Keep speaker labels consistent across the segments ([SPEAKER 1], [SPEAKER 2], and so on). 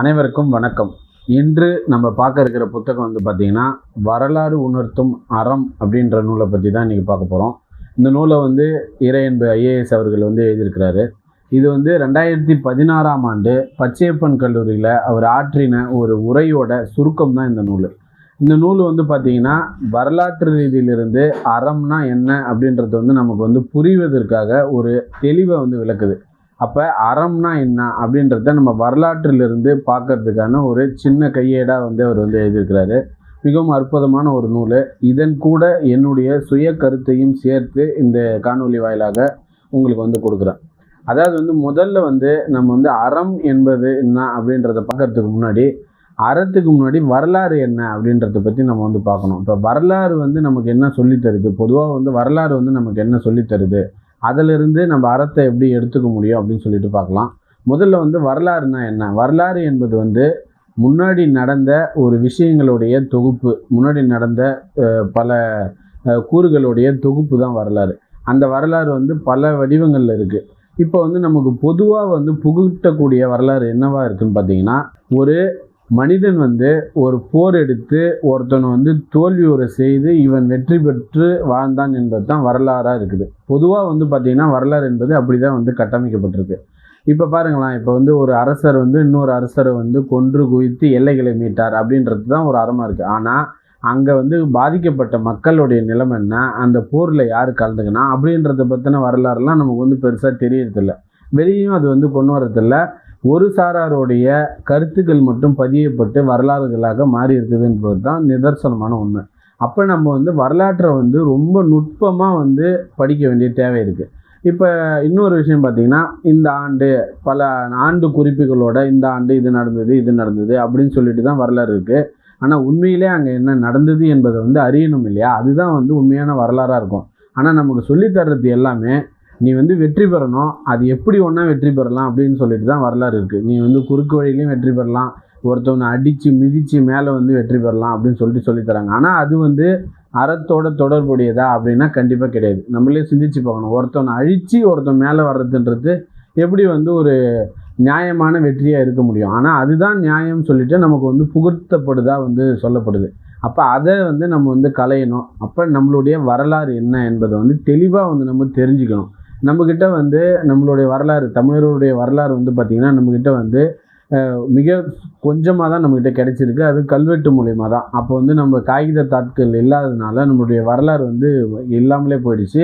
[SPEAKER 1] அனைவருக்கும் வணக்கம். இன்று நம்ம பார்க்க இருக்கிற புத்தகம் வந்து பார்த்திங்கன்னா வரலாறு உணர்த்தும் அறம் அப்படின்ற நூலை பற்றி தான் இன்றைக்கி பார்க்க போகிறோம் இந்த நூலை வந்து இறையன்பு ஐஏஎஸ் அவர்கள் வந்து எழுதியிருக்கிறாரு. இது வந்து ரெண்டாயிரத்தி பதினாறாம் ஆண்டு பச்சையப்பன் கல்லூரியில் அவர் ஆற்றின ஒரு உரையோட சுருக்கம் தான் இந்த நூல். இந்த நூல் வந்து பார்த்திங்கன்னா வரலாற்று ரீதியிலிருந்து அறம்னா என்ன அப்படின்றது வந்து நமக்கு வந்து புரிவதற்காக ஒரு தெளிவை வந்து விளக்குது. அப்போ அறம்னா என்ன அப்படின்றத நம்ம வரலாற்றிலிருந்து பார்க்கறதுக்கான ஒரு சின்ன கையேடாக வந்து அவர் வந்து எழுதியிருக்கிறாரு. மிகவும் அற்புதமான ஒரு நூல். இதன் கூட என்னுடைய சுய கருத்தையும் சேர்த்து இந்த காணொலி வாயிலாக உங்களுக்கு வந்து கொடுக்குறேன். அதாவது வந்து முதல்ல வந்து நம்ம வந்து அறம் என்பது என்ன அப்படின்றத பார்க்கறதுக்கு முன்னாடி அறத்துக்கு முன்னாடி வரலாறு என்ன அப்படின்றத பற்றி நம்ம வந்து பார்க்கணும். இப்போ வரலாறு வந்து நமக்கு என்ன சொல்லித் தருது பொதுவாக வந்து வரலாறு வந்து நமக்கு என்ன சொல்லித் தருது அதிலிருந்து நம்ம அறத்தை எப்படி எடுத்துக்க முடியும் அப்படின்னு சொல்லிட்டு பார்க்கலாம். முதல்ல வந்து வரலாறுனா என்ன? வரலாறு என்பது வந்து முன்னாடி நடந்த ஒரு விஷயங்களுடைய தொகுப்பு முன்னாடி நடந்த பல கூறுகளுடைய தொகுப்பு தான் வரலாறு. அந்த வரலாறு வந்து பல வடிவங்களில் இருக்குது இப்போ வந்து நமக்கு பொதுவாக வந்து புகுட்டக்கூடிய வரலாறு என்னவாக இருக்குன்னு பார்த்தீங்கன்னா ஒரு மனிதன் வந்து ஒரு போர் எடுத்து ஒருத்தனை வந்து தோல்வியுற செய்து இவன் வெற்றி பெற்று வாழ்ந்தான் என்பது தான் வரலாறாக இருக்குது. பொதுவாக வந்து பார்த்திங்கன்னா வரலாறு என்பது அப்படி தான் வந்து கட்டமைக்கப்பட்டிருக்கு. இப்போ பாருங்களேன் இப்போ வந்து ஒரு அரசர் வந்து இன்னொரு அரசரை வந்து கொன்று குவித்து எல்லைகளை மீட்டார் அப்படின்றது தான் ஒரு அறமாக இருக்குது ஆனால் அங்கே வந்து பாதிக்கப்பட்ட மக்களுடைய நிலைமை என்ன அந்த போரில் யார் கலந்துக்கினா அப்படின்றத பற்றின வரலாறுலாம் நமக்கு வந்து பெருசாக தெரியறதில்ல. வெளியும் அது வந்து கொண்டு வரதில்லை ஒரு சாராருடைய கருத்துக்கள் மட்டும் பதியப்பட்டு வரலாறுகளாக மாறி இருக்குதுன்றது தான் நிதர்சனமான உண்மை. அப்போ நம்ம வந்து வரலாற்றை வந்து ரொம்ப நுட்பமாக வந்து படிக்க வேண்டிய தேவை இருக்குது இப்போ இன்னொரு விஷயம் பார்த்தீங்கன்னா இந்த ஆண்டு பல ஆண்டு குறிப்புகளோட இந்த ஆண்டு இது நடந்தது இது நடந்தது அப்படின்னு சொல்லிட்டு தான் வரலாறு இருக்குது ஆனால் உண்மையிலே அங்கே என்ன நடந்தது என்பதை வந்து அறியணும் இல்லையா? அதுதான் வந்து உண்மையான வரலாறாக இருக்கும். ஆனால் நமக்கு சொல்லித் தர்றது எல்லாமே நீ வந்து வெற்றி பெறணும். அது எப்படி ஒன்றா வெற்றி பெறலாம் அப்படின்னு சொல்லிட்டு தான் வரலாறு இருக்குது நீ வந்து குறுக்கு வழியிலையும் வெற்றி பெறலாம். ஒருத்தவனை அடித்து மிதித்து மேலே வந்து வெற்றி பெறலாம் அப்படின்னு சொல்லிட்டு சொல்லித் தராங்க. ஆனால் அது வந்து அறத்தோட தொடர்புடையதா அப்படின்னா கண்டிப்பாக கிடையாது. நம்மளே சிந்திச்சு பார்க்கணும். ஒருத்தவனை அழித்து ஒருத்தன் மேலே வர்றதுன்றது எப்படி வந்து ஒரு நியாயமான வெற்றியாக இருக்க முடியும்? ஆனால் அதுதான் நியாயம்னு சொல்லிட்டு நமக்கு வந்து புகுத்தப்படுதா வந்து சொல்லப்படுது. அப்போ அதை வந்து நம்ம வந்து கலையணும் அப்போ நம்மளுடைய வரலாறு என்ன என்பதை வந்து தெளிவாக வந்து நம்ம தெரிஞ்சுக்கணும். நம்மக்கிட்ட வந்து நம்மளுடைய வரலாறு தமிழருடைய வரலாறு வந்து பார்த்திங்கன்னா நம்மக்கிட்ட வந்து மிக கொஞ்சமாக தான் நம்மக்கிட்ட கிடைச்சிருக்கு. அது கல்வெட்டு மூலயமா தான். அப்போ வந்து நம்ம காகித தாட்கள் இல்லாததுனால நம்மளுடைய வரலாறு வந்து இல்லாமலே போயிடுச்சு.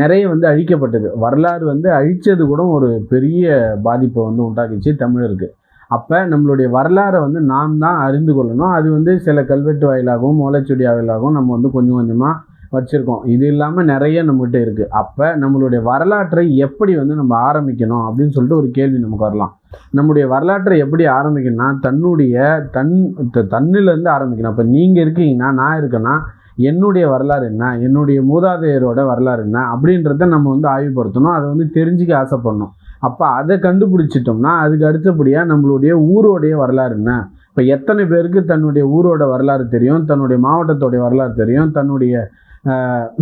[SPEAKER 1] நிறைய வந்து அழிக்கப்பட்டது. வரலாறு வந்து அழித்தது கூட ஒரு பெரிய பாதிப்பை வந்து உண்டாக்கிச்சு தமிழருக்கு. அப்போ நம்மளுடைய வரலாறை வந்து நாம் தான் அறிந்து கொள்ளணும். அது வந்து சில கல்வெட்டு வாயிலாகவும் ஓலைச்சுவடி வாயிலாகவும் நம்ம வந்து கொஞ்சம் கொஞ்சமாக வச்சுருக்கோம். இது இல்லாமல் நிறைய நம்மகிட்ட இருக்குது அப்போ நம்மளுடைய வரலாற்றை எப்படி வந்து நம்ம ஆரம்பிக்கணும் அப்படின்னு சொல்லிட்டு ஒரு கேள்வி நமக்கு வரலாம். நம்முடைய வரலாற்றை எப்படி ஆரம்பிக்கணும்னா தன்னுடைய தன் த- தன்னிலேருந்து ஆரம்பிக்கணும். அப்போ நீங்கள் இருக்கீங்கன்னா நான் இருக்கேன்னா என்னுடைய வரலாறு என்ன? என்னுடைய மூதாதையரோட வரலாறு என்ன? அப்படின்றத நம்ம வந்து ஆய்வுபடுத்தணும். அதை வந்து தெரிஞ்சுக்க ஆசைப்படணும். அப்போ அதை கண்டுபிடிச்சிட்டோம்னா அதுக்கு அடுத்தபடியாக நம்மளுடைய ஊரோடைய வரலாறு என்ன? இப்போ எத்தனை பேருக்கு தன்னுடைய ஊரோட வரலாறு தெரியும்? தன்னுடைய மாவட்டத்தோடைய வரலாறு தெரியும்? தன்னுடைய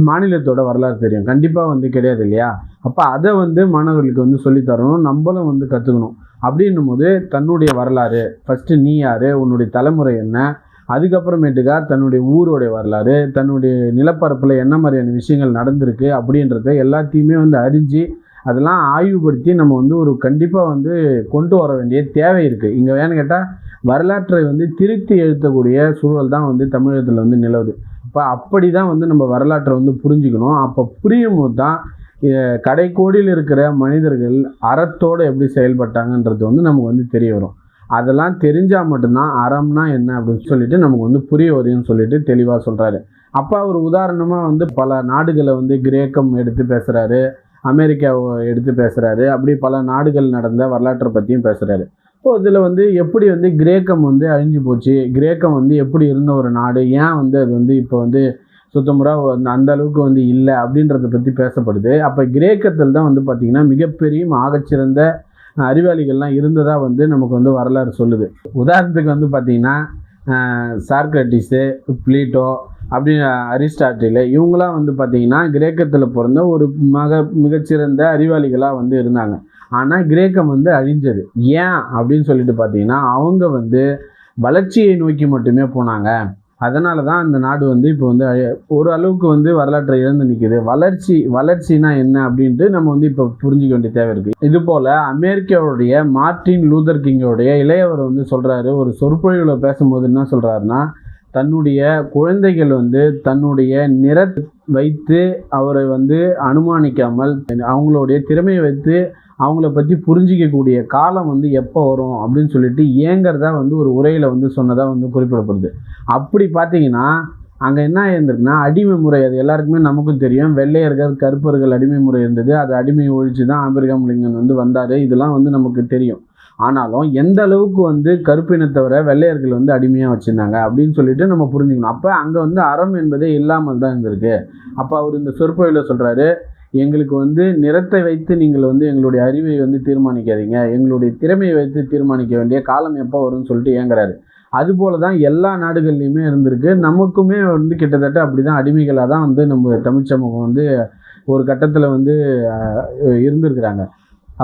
[SPEAKER 1] மாநிலத்தோட வரலாறு தெரியும். கண்டிப்பாக வந்து கிடையாது இல்லையா? அப்போ அதை வந்து மாணவர்களுக்கு வந்து சொல்லித் தரணும். நம்மளும் வந்து கற்றுக்கணும் அப்படின்னும் போது தன்னுடைய வரலாறு ஃபஸ்ட்டு நீ யார் உன்னுடைய தலைமுறை என்ன அதுக்கப்புறமேட்டுக்கா தன்னுடைய ஊரோடைய வரலாறு தன்னுடைய நிலப்பரப்பில் என்ன மாதிரியான விஷயங்கள் நடந்திருக்கு அப்படின்றத எல்லாத்தையுமே வந்து அறிஞ்சு அதெல்லாம் ஆய்வுபடுத்தி நம்ம வந்து ஒரு கண்டிப்பாக வந்து கொண்டு வர வேண்டிய தேவை இருக்குது இங்கே ஏன்னு கேட்டால் வரலாற்றை வந்து திருத்தி எழுத்தக்கூடிய சூழல் தான் வந்து தமிழகத்தில் வந்து நிலவுது. இப்போ அப்படி தான் வந்து நம்ம வரலாற்றை வந்து புரிஞ்சுக்கணும். அப்போ புரியும் போது தான் கடைக்கோடியில் இருக்கிற மனிதர்கள் அறத்தோடு எப்படி செயல்பட்டாங்கன்றது வந்து நமக்கு வந்து தெரிய வரும். அதெல்லாம் தெரிஞ்சால் மட்டும்தான் அறம்னா என்ன அப்படின்னு சொல்லிட்டு நமக்கு வந்து புரிய வரும்னு சொல்லிட்டு தெளிவாக சொல்கிறாரு அப்போ அவர் உதாரணமாக வந்து பல நாடுகளை வந்து கிரேக்கம் எடுத்து பேசுகிறாரு அமெரிக்காவை எடுத்து பேசுகிறாரு அப்படி பல நாடுகள் நடந்த வரலாற்றை பற்றியும் பேசுகிறாரு ஸோ இதில் வந்து எப்படி வந்து கிரேக்கம் வந்து அழிஞ்சு போச்சு? கிரேக்கம் வந்து எப்படி இருந்த ஒரு நாடு? ஏன் வந்து அது வந்து இப்போ வந்து சுத்தமுறாக வந்து அந்த அளவுக்கு வந்து இல்லை அப்படின்றத பற்றி பேசப்படுது. அப்போ கிரேக்கத்தில் தான் வந்து பார்த்திங்கன்னா மிகப்பெரிய ஆகச்சிறந்த அறிவாளிகள்லாம் இருந்ததாக வந்து நமக்கு வந்து வரலாறு சொல்லுது. உதாரணத்துக்கு வந்து பார்த்திங்கன்னா சார்க்ரட்டிஸு பிளீட்டோ அப்படி அரிஸ்டாட்டில் இவங்களாம் வந்து பார்த்திங்கன்னா கிரேக்கத்தில் பிறந்த ஒரு மக மிகச்சிறந்த அறிவாளிகளாக வந்து இருந்தாங்க. ஆனால் கிரேக்கம் வந்து அழிஞ்சது. ஏன் அப்படின்னு சொல்லிட்டு பார்த்தீங்கன்னா அவங்க வந்து வளர்ச்சியை நோக்கி மட்டுமே போனாங்க. அதனால தான் அந்த நாடு வந்து இப்போ வந்து ஒரு அளவுக்கு வந்து வரலாற்றை இழந்து நிற்கிது வளர்ச்சி வளர்ச்சினா என்ன அப்படின்ட்டு நம்ம வந்து இப்போ புரிஞ்சிக்க வேண்டிய தேவை இருக்குது இது போல் அமெரிக்காவுடைய மார்ட்டின் லூதர் கிங்கோடைய இளையவர் வந்து சொல்கிறாரு ஒரு சொற்பொழிவில் பேசும்போது என்ன சொல்கிறாருன்னா தன்னுடைய குழந்தைகள் வந்து தன்னுடைய நிற வைத்து அவரை வந்து அனுமானிக்காமல் அவங்களுடைய திறமையை வைத்து அவங்கள பற்றி புரிஞ்சிக்கக்கூடிய காலம் வந்து எப்போ வரும் அப்படின்னு சொல்லிட்டு ஏங்கிறதா வந்து ஒரு உரையில் வந்து சொன்னதாக வந்து குறிப்பிடப்படுது. அப்படி பார்த்தீங்கன்னா அங்கே என்ன இருந்திருக்குன்னா அடிமை முறை அது எல்லாருக்குமே நமக்கும் தெரியும். வெள்ளையர்கள் கருப்பர்கள் அடிமை முறை இருந்தது. அது அடிமையை ஒழிச்சு தான் ஆபிரகாம் லிங்கன் வந்து வந்தார். இதெல்லாம் வந்து நமக்கு தெரியும். ஆனாலும் எந்த அளவுக்கு வந்து கருப்பினத்தவரை வெள்ளையர்கள் வந்து அடிமையாக வச்சுருந்தாங்க அப்படின்னு சொல்லிட்டு நம்ம புரிஞ்சுக்கணும். அப்போ அங்கே வந்து அறம் என்பதே இல்லாமல் தான் இருந்திருக்கு. அப்போ அவர் இந்த சொற்பொழியில் சொல்கிறாரு எங்களுக்கு வந்து நிறத்தை வைத்து நீங்கள் வந்து எங்களுடைய அறிவை வந்து தீர்மானிக்காதீங்க. எங்களுடைய திறமையை வைத்து தீர்மானிக்க வேண்டிய காலம் எப்போ வரும்னு சொல்லிட்டு ஏங்குறாரு. அதுபோல தான் எல்லா நாடுகள்லையுமே இருந்திருக்கு. நமக்குமே வந்து கிட்டத்தட்ட அப்படி தான் அடிமைகளாக தான் வந்து நம்ம தமிழ் சமூகம் வந்து ஒரு கட்டத்தில் வந்து இருந்திருக்கிறாங்க.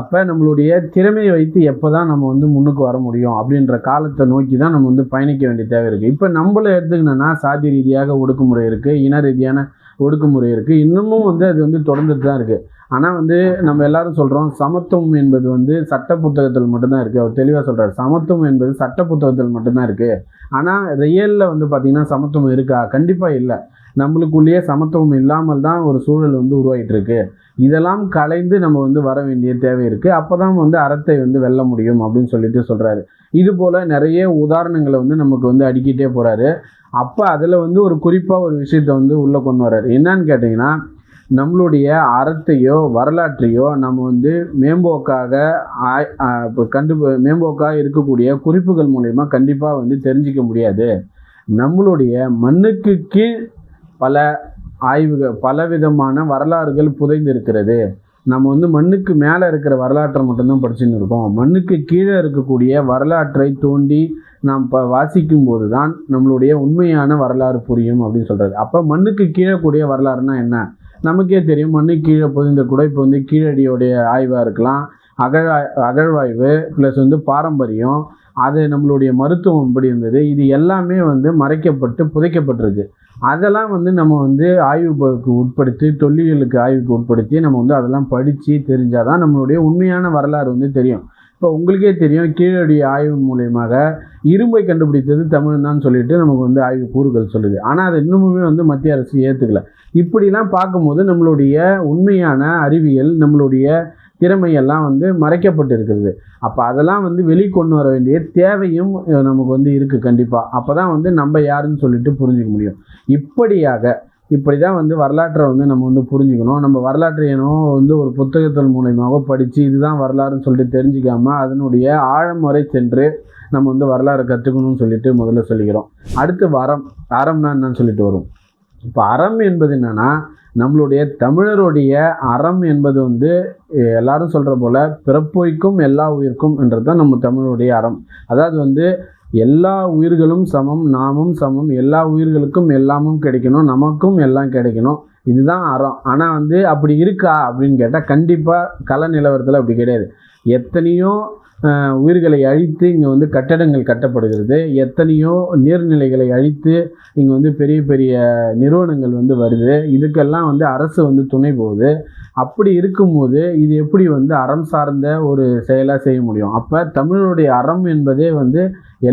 [SPEAKER 1] அப்போ நம்மளுடைய திறமையை வைத்து எப்போ தான் நம்ம வந்து முன்னுக்கு வர முடியும் அப்படின்ற காலத்தை நோக்கி தான் நம்ம வந்து பயணிக்க வேண்டிய தேவை இருக்குது இப்போ நம்மளை எடுத்துக்கணும்னா சாதி ரீதியாக ஒடுக்குமுறை இருக்குது இன ரீதியான ஒடுக்குமுறை இருக்குது இன்னமும் வந்து அது வந்து தொடர்ந்துட்டு தான் இருக்குது ஆனால் வந்து நம்ம எல்லாரும் சொல்கிறோம் சமத்துவம் என்பது வந்து சட்ட புத்தகத்தில் மட்டும்தான் இருக்குது அவர் தெளிவாக சொல்கிறார் சமத்துவம் என்பது சட்ட புத்தகத்தில் மட்டும்தான் இருக்குது ஆனால் ரியலில் வந்து பார்த்திங்கன்னா சமத்துவம் இருக்கா? கண்டிப்பாக இல்லை. நம்மளுக்குள்ளேயே சமத்துவம் இல்லாமல் தான் ஒரு சூழல் வந்து உருவாகிட்டு இருக்கு இதெல்லாம் கலைந்து நம்ம வந்து வர வேண்டிய தேவை இருக்குது அப்போ தான் வந்து அறத்தை வந்து வெல்ல முடியும் அப்படின்னு சொல்லிட்டு சொல்கிறாரு இது போல் நிறைய உதாரணங்களை வந்து நமக்கு வந்து அடிக்கிட்டே போகிறாரு அப்போ அதில் வந்து ஒரு குறிப்பாக ஒரு விஷயத்தை வந்து உள்ளே கொண்டு வர்றாரு. என்னன்னு கேட்டிங்கன்னா நம்மளுடைய அறத்தையோ வரலாற்றையோ நம்ம வந்து மேம்போக்காக ஆய்- கண்டு மேம்போக்காக இருக்கக்கூடிய குறிப்புகள் மூலயமா கண்டிப்பாக வந்து தெரிஞ்சிக்க முடியாது. நம்மளுடைய மண்ணுக்கு கீழ் பல ஆய்வுகள் பலவிதமான வரலாறுகள் புதைந்து இருக்கிறது நம்ம வந்து மண்ணுக்கு மேலே இருக்கிற வரலாற்றை மட்டும்தான் படிச்சுன்னு இருக்கோம். மண்ணுக்கு கீழே இருக்கக்கூடிய வரலாற்றை தோண்டி நாம் இப்போ வாசிக்கும் போது தான் நம்மளுடைய உண்மையான வரலாறு புரியும் அப்படின்னு சொல்கிறது அப்போ மண்ணுக்கு கீழே கூடிய வரலாறுனா என்ன? நமக்கே தெரியும். மண்ணுக்கு கீழே புதைந்த கூட இப்போ வந்து கீழடியோடைய ஆய்வாக இருக்கலாம். அகழ் அகழ்வாய்வு ப்ளஸ் வந்து பாரம்பரியம் அது நம்மளுடைய மருத்துவம் எப்படி இருந்தது? இது எல்லாமே வந்து மறைக்கப்பட்டு புதைக்கப்பட்டிருக்கு. அதெல்லாம் வந்து நம்ம வந்து ஆய்வுக்கு உட்படுத்தி தொல்லியலுக்கு ஆய்வுக்கு உட்படுத்தி நம்ம வந்து அதெல்லாம் படித்து தெரிஞ்சால் தான் நம்மளுடைய உண்மையான வரலாறு வந்து தெரியும். இப்போ உங்களுக்கே தெரியும் கீழடி ஆய்வு மூலயமாக இரும்பை கண்டுபிடித்தது தமிழ் தான் சொல்லிட்டு நமக்கு வந்து ஆய்வு கூறுகள் சொல்லுது. ஆனால் அது இன்னுமுமே வந்து மத்திய அரசு ஏற்றுக்கல இப்படிலாம் பார்க்கும்போது நம்மளுடைய உண்மையான அறிவியல் நம்மளுடைய திறமையெல்லாம் வந்து மறைக்கப்பட்டு இருக்கிறது அப்போ அதெல்லாம் வந்து வெளிக்கொண்டு வர வேண்டிய தேவையும் நமக்கு வந்து இருக்குது கண்டிப்பாக அப்போ தான் வந்து நம்ம யாருன்னு சொல்லிட்டு புரிஞ்சுக்க முடியும். இப்படியாக இப்படி தான் வந்து வரலாற்றை வந்து நம்ம வந்து புரிஞ்சுக்கணும். நம்ம வரலாற்றை ஏனோ வந்து ஒரு புத்தகத்தின் மூலயமாக படித்து இதுதான் வரலாறுன்னு சொல்லிட்டு தெரிஞ்சுக்காம அதனுடைய ஆழம் வரை சென்று நம்ம வந்து வரலாறை கற்றுக்கணும்னு சொல்லிட்டு முதல்ல சொல்லிக்கிறோம். அடுத்து வரம். அறம்னா என்னன்னு சொல்லிட்டு வரும். இப்போ அறம் என்பது என்னென்னா நம்மளுடைய தமிழருடைய அறம் என்பது வந்து எல்லாரும் சொல்கிற போல் பிறப்போய்க்கும் எல்லா உயிர்க்கும் என்றது தான் நம்ம தமிழருடைய அறம். அதாவது வந்து எல்லா உயிர்களும் சமம் நாமும் சமம் எல்லா உயிர்களுக்கும் எல்லாமும் கிடைக்கணும் நமக்கும் எல்லாம் கிடைக்கணும். இதுதான் அறம். ஆனால் வந்து அப்படி இருக்கா அப்படின்னு கேட்டால் கண்டிப்பாக கள நிலவரத்தில் அப்படி கிடையாது. எத்தனையோ உயிர்களை அழித்து இங்கே வந்து கட்டடங்கள் கட்டப்படுகிறது. எத்தனையோ நீர்நிலைகளை அழித்து இங்கே வந்து பெரிய பெரிய நிறுவனங்கள் வந்து வருது. இதுக்கெல்லாம் வந்து அரசு வந்து துணை போகுது. அப்படி இருக்கும்போது இது எப்படி வந்து அறம் சார்ந்த ஒரு செயலாக செய்ய முடியும்? அப்போ தமிழனுடைய அறம் என்பதே வந்து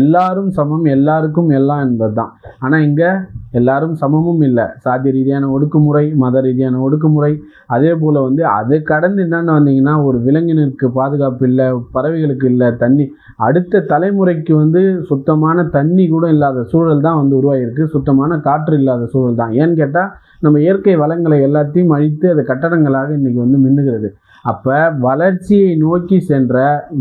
[SPEAKER 1] எல்லாரும் சமம் எல்லாருக்கும் எல்லாம் என்பது தான் ஆனால் இங்கே எல்லாரும் சமமும் இல்லை. சாதி ரீதியான ஒடுக்குமுறை மத ரீதியான ஒடுக்குமுறை. அதே போல் வந்து அதை கடந்து என்னென்னு வந்தீங்கன்னா ஒரு விலங்கினருக்கு பாதுகாப்பு இல்லை பறவைகளுக்கு இல்லை தண்ணி. அடுத்த தலைமுறைக்கு வந்து சுத்தமான தண்ணி கூட இல்லாத சூழல் தான் வந்து உருவாகிருக்கு சுத்தமான காற்று இல்லாத சூழல் தான். ஏன்னு கேட்டால் நம்ம இயற்கை வளங்களை எல்லாத்தையும் அழித்து அது கட்டடங்களாக இன்றைக்கி வந்து மின்னுகிறது. அப்போ வளர்ச்சியை நோக்கி சென்ற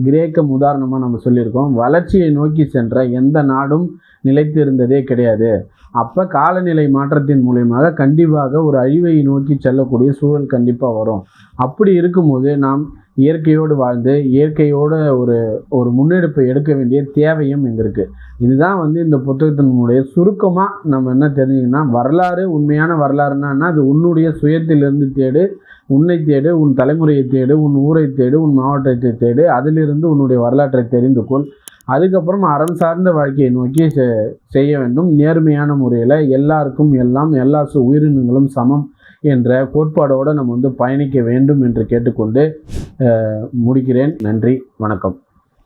[SPEAKER 1] கிரேக்கம் உதாரணமாக நம்ம சொல்லியிருக்கோம். வளர்ச்சியை நோக்கி சென்ற எந்த நாடும் நிலைத்து இருந்ததே கிடையாது. அப்போ காலநிலை மாற்றத்தின் மூலியமாக கண்டிப்பாக ஒரு அழிவை நோக்கி செல்லக்கூடிய சூழல் கண்டிப்பாக வரும். அப்படி இருக்கும்போது நாம் இயற்கையோடு வாழ்ந்து இயற்கையோட ஒரு ஒரு முன்னெடுப்பை எடுக்க வேண்டிய தேவையும் இங்கே இருக்குது இதுதான் வந்து இந்த புத்தகத்தினுடைய சுருக்கமாக நம்ம என்ன தெரிஞ்சுக்கன்னா வரலாறு உண்மையான வரலாறுனா அது உன்னுடைய சுயத்திலிருந்து தேடு உன்னை தேடு உன் தலைமுறையை தேடு உன் ஊரை தேடு உன் மாவட்டத்தை தேடு அதிலிருந்து உன்னுடைய வரலாற்றை தெரிந்து கொள். அதுக்கப்புறம் அறம் சார்ந்த வாழ்க்கையை நோக்கி செ- செய்ய வேண்டும். நேர்மையான முறையில் எல்லாருக்கும் எல்லாம் எல்லா சு- உயிரினங்களும் சமம். என்ற கோட்பாடோடு நம்ம வந்து பயணிக்க வேண்டும் என்று கேட்டுக்கொண்டு முடிக்கிறேன். நன்றி வணக்கம்.